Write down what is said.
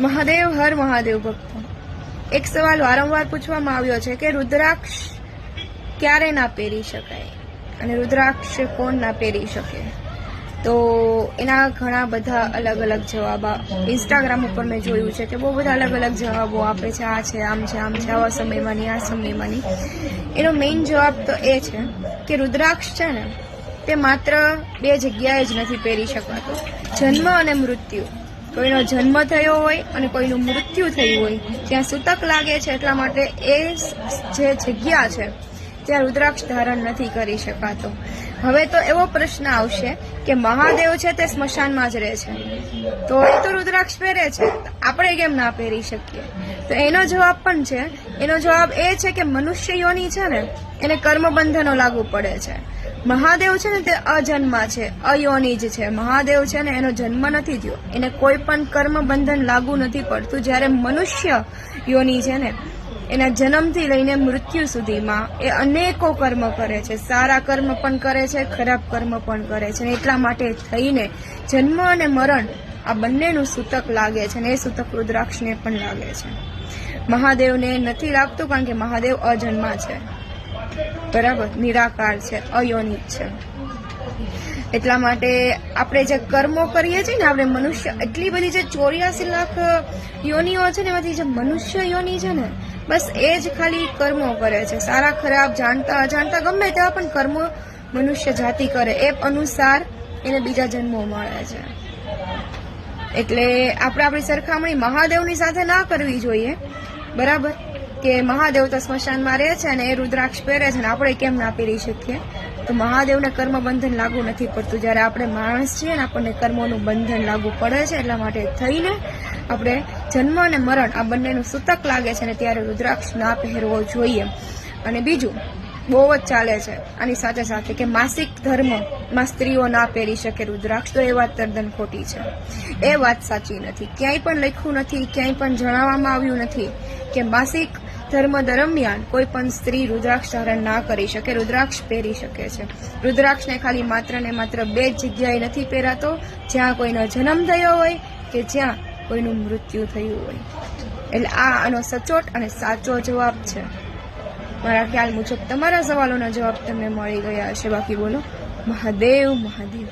મહાદેવ, હર મહાદેવ ભક્તો. એક સવાલ વારંવાર પૂછવામાં આવ્યો છે કે રુદ્રાક્ષ ક્યારે ના પહેરી શકાય? અને રુદ્રાક્ષ કોણ ના પહેરી શકે? તો એના ઘણા બધા અલગ અલગ જવાબ ઇન્સ્ટાગ્રામ ઉપર મેં જોયું છે કે બહુ બધા અલગ અલગ જવાબો આપે છે. આ છે, આમ છે આમ છે, આવા સમયમાંની, આ સમયમાંની. એનો મેઇન જવાબ તો એ છે કે રુદ્રાક્ષ છે ને, તે માત્ર બે જગ્યાએ જ નથી પહેરી શકાતો. જન્મ અને મૃત્યુ. કોઈનો જન્મ થયો હોય અને કોઈનું મૃત્યુ થયું હોય, ત્યાં સૂતક લાગે છે એટલા માટે એ જે જગ્યા છે, ત્યાં રુદ્રાક્ષ ધારણ નથી કરી શકાતો. હવે તો એવો પ્રશ્ન આવશે કે મહાદેવ છે તે સ્મશાનમાં જ રહે છે. તો એ તો રુદ્રાક્ષ પહેરે છે. આપણે કેમ ના પહેરી શકીએ? તો એનો જવાબ પણ છે, એનો જવાબ એ છે કે મનુષ્ય યોની છે ને, એને કર્મબંધનો લાગુ પડે છે. મહાદેવ છે ને તે અજન્મા છે, અયોની જ છે. મહાદેવ છે ને એનો જન્મ નથી થયો. એને કોઈ પણ કર્મ બંધન લાગુ નથી પડતું. જ્યારે મનુષ્ય યોની છે ને, એના જન્મથી લઈને મૃત્યુ સુધીમાં એ અનેકો કર્મ કરે છે. સારા કર્મ પણ કરે છે, ખરાબ કર્મ પણ કરે છે ને એટલા માટે થઈને જન્મ અને મરણ આ બંનેનું સૂતક લાગે છે ને એ સૂતક રુદ્રાક્ષને પણ લાગે છે. મહાદેવને નથી લાગતું કારણ કે મહાદેવ અજન્મા છે. બરાબર? નિરાકાર છે, અયોનિત છે. એટલા માટે આપણે જે કર્મો કરીએ છીએ ને, આપણે મનુષ્ય, એટલી બધી જે ચોર્યાસી લાખ યોનિઓ છે ને, એમાંથી જે મનુષ્ય યોની છે ને, બસ એ જ ખાલી કર્મો કરે છે. સારા, ખરાબ, જાણતા, અજાણતા, ગમે તેવા પણ કર્મો મનુષ્ય જાતિ કરે. એ અનુસાર એને બીજા જન્મો મળે છે. એટલે આપણે આપણી સરખામણી મહાદેવની સાથે ના કરવી જોઈએ. બરાબર? કે મહાદેવ તો સ્મશાનમાં રહે છે અને એ રુદ્રાક્ષ પહેરે છે અને આપણે કેમ ના પહેરી શકીએ? તો મહાદેવને કર્મ બંધન લાગુ નથી પડતું. જ્યારે આપણે માણસ છીએ ને આપણને કર્મોનું બંધન લાગુ પડે છે એટલા માટે થઈને આપણે જન્મ અને મરણ આ બંનેનું સૂતક લાગે છે ને ત્યારે રુદ્રાક્ષ ના પહેરવો જોઈએ. અને બીજું, બહુ જ ચાલે છે. આની સાથે સાથે કે માસિક ધર્મમાં સ્ત્રીઓ ના પહેરી શકે રુદ્રાક્ષ, તો એ વાત તદ્દન ખોટી છે. એ વાત સાચી નથી. ક્યાંય પણ લખ્યું નથી, ક્યાંય પણ જણાવવામાં આવ્યું નથી કે માસિક ધર્મ દરમિયાન કોઈ પણ સ્ત્રી રુદ્રાક્ષ ધારણ ના કરી શકે, રુદ્રાક્ષ પહેરી શકે છે. રુદ્રાક્ષને ખાલી માત્ર ને માત્ર બે જગ્યાએ નથી પહેરાતો. જ્યાં કોઈનો જન્મ થયો હોય કે જ્યાં કોઈનું મૃત્યુ થયું હોય. એટલે આ આનો સચોટ અને સાચો જવાબ છે. મારા ખ્યાલ મુજબ તમારા સવાલોના જવાબ તમને મળી ગયા હશે. બાકી બોલો, મહાદેવ મહાદેવ.